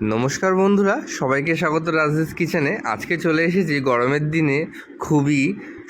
নমস্কার বন্ধুরা সবাইকে স্বাগত রাজেশ কিচেনে। আজকে চলে এসেছি গরমের দিনে খুবই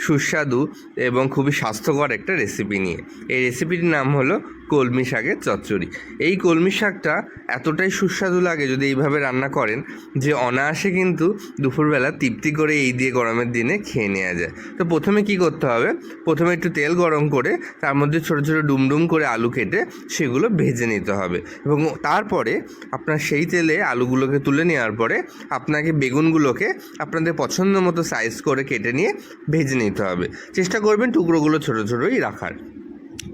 সুস্বাদু এবং খুবই স্বাস্থ্যকর একটা রেসিপি নিয়ে। এই রেসিপিটির নাম হলো কলমি শাকের চচ্চড়ি। এই কলমি শাকটা এতটাই সুস্বাদু লাগে যদি এইভাবে রান্না করেন যে অনায়াসে কিন্তু দুপুরবেলা তৃপ্তি করে এই দিয়ে গরমের দিনে খেয়ে নেওয়া যায়। তো প্রথমে কি করতে হবে? প্রথমে একটু তেল গরম করে তার মধ্যে ছোটো ছোটো ডুমডুম করে আলু কেটে সেগুলো ভেজে নিতে হবে এবং তারপরে আপনার সেই তেলে আলুগুলোকে তুলে নেওয়ার পরে আপনাকে বেগুনগুলোকে আপনাদের পছন্দ মতো সাইজ করে কেটে নিয়ে ভেজে নিতে হবে। চেষ্টা করবেন টুকরোগুলো ছোটো ছোটোই রাখার।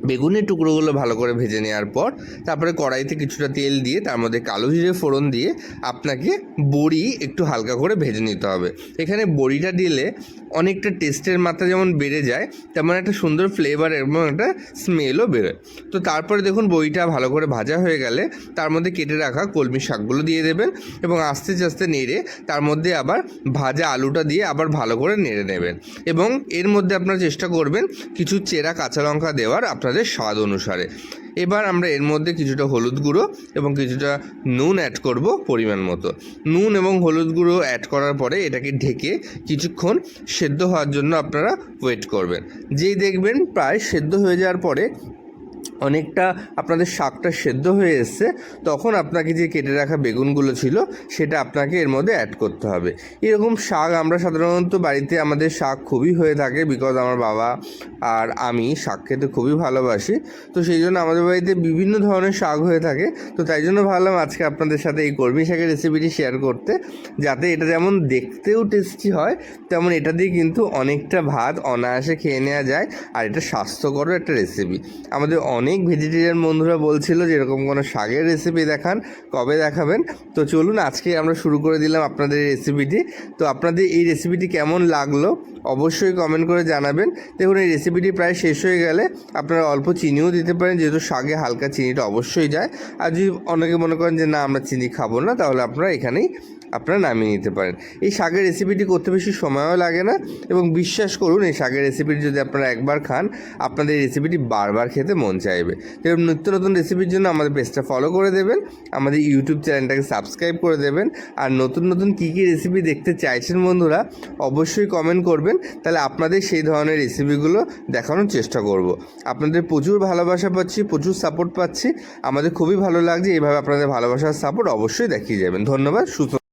বেগুনের টুকরোগুলো ভালো করে ভেজে নেওয়ার পর তারপরে কড়াইতে কিছুটা তেল দিয়ে, তার মধ্যে কালো জিরে ফোড়ন দিয়ে আপনাকে বড়ি একটু হালকা করে ভেজে নিতে হবে। এখানে বড়িটা দিলে অনেকটা টেস্টের মাত্রা যেমন বেড়ে যায়, তেমন একটা সুন্দর ফ্লেভার এবং একটা স্মেলও বেরোয়। তো তারপরে দেখুন বড়িটা ভালো করে ভাজা হয়ে গেলে তার মধ্যে কেটে রাখা কলমি শাকগুলো দিয়ে দেবেন এবং আস্তে আস্তে নেড়ে তার মধ্যে আবার ভাজা আলুটা দিয়ে আবার ভালো করে নেড়ে নেবেন। এবং এর মধ্যে আপনারা চেষ্টা করবেন কিছু চেরা কাঁচা লঙ্কা দেওয়ার আপনাদের স্বাদ অনুসারে। এবার আমরা এর মধ্যে কিছুটা হলুদ গুঁড়ো এবং কিছুটা নুন অ্যাড করব পরিমাণ মতো। নুন এবং হলুদ গুঁড়ো অ্যাড করার পরে এটাকে ঢেকে কিছুক্ষণ সেদ্ধ হওয়ার জন্য আপনারা ওয়েট করবেন। যেই দেখবেন প্রায় সেদ্ধ হয়ে যাওয়ার পরে অনেকটা আপনাদের শাকটা সেদ্ধ হয়ে এসছে, তখন আপনাকে যে কেটে রাখা বেগুনগুলো ছিল, সেটা আপনাকে এর মধ্যে অ্যাড করতে হবে। এরকম শাক আমরা সাধারণত বাড়িতে আমাদের শাক খুবই হয়ে থাকে বিকজ আমার বাবা আর আমি শাক খেতে খুবই ভালোবাসি। তো সেই জন্য আমাদের বাড়িতে বিভিন্ন ধরনের শাক হয়ে থাকে, তো তাই জন্য ভাবলাম আজকে আপনাদের সাথে এই কর্মী শাকের রেসিপিটি শেয়ার করতে, যাতে এটা যেমন দেখতেও টেস্টি হয়, তেমন এটা দিয়ে কিন্তু অনেকটা ভাত অনায়াসে খেয়ে নেওয়া যায়, আর এটা স্বাস্থ্যকরও একটা রেসিপি আমাদের অনেক ভেজিটেরিয়ান বন্ধুরা বলছিল যে এরকম কোনো শাকের রেসিপি দেখান, কবে দেখাবেন? তো চলুন আজকে আমরা শুরু করে দিলাম আপনাদের রেসিপিটি তো আপনাদের এই রেসিপিটি কেমন লাগল? অবশ্যই কমেন্ট করে জানাবেন। দেখুন, এই রেসিপিটি প্রায় শেষ হয়ে গেলে আপনারা অল্প চিনিও দিতে পারেন, যেহেতু শাকে হালকা চিনিটা অবশ্যই যায়। আর যদি অনেকে মনে করেন যে, না, আমরা চিনি খাব না, তাহলে আপনারা এখানেই আপনারা নামিয়ে নিতে পারেন। এই শাকের রেসিপিটি করতে বেশি সময়ও লাগে না এবং বিশ্বাস করুন, এই শাকের রেসিপিটি যদি আপনারা একবার খান, আপনাদের এই রেসিপিটি বারবার খেতে মন চাইবে। এরকম নিত্য নতুন রেসিপির জন্য আমাদের পেজটা ফলো করে দেবেন, আমাদের ইউটিউব চ্যানেলটাকে সাবস্ক্রাইব করে দেবেন, আর নতুন নতুন কী কী রেসিপি দেখতে চাইছেন বন্ধুরা, অবশ্যই কমেন্ট করবেন তাহলে আপনাদের সেই ধরনের রেসিপিগুলো দেখানোর চেষ্টা করব। আপনাদের প্রচুর ভালোবাসা পাচ্ছি, প্রচুর সাপোর্ট পাচ্ছি। আমাদের খুবই ভালো লাগছে, এইভাবে আপনাদের ভালোবাসার সাপোর্ট অবশ্যই দেখিয়ে যাবেন। ধন্যবাদ, সুস্থ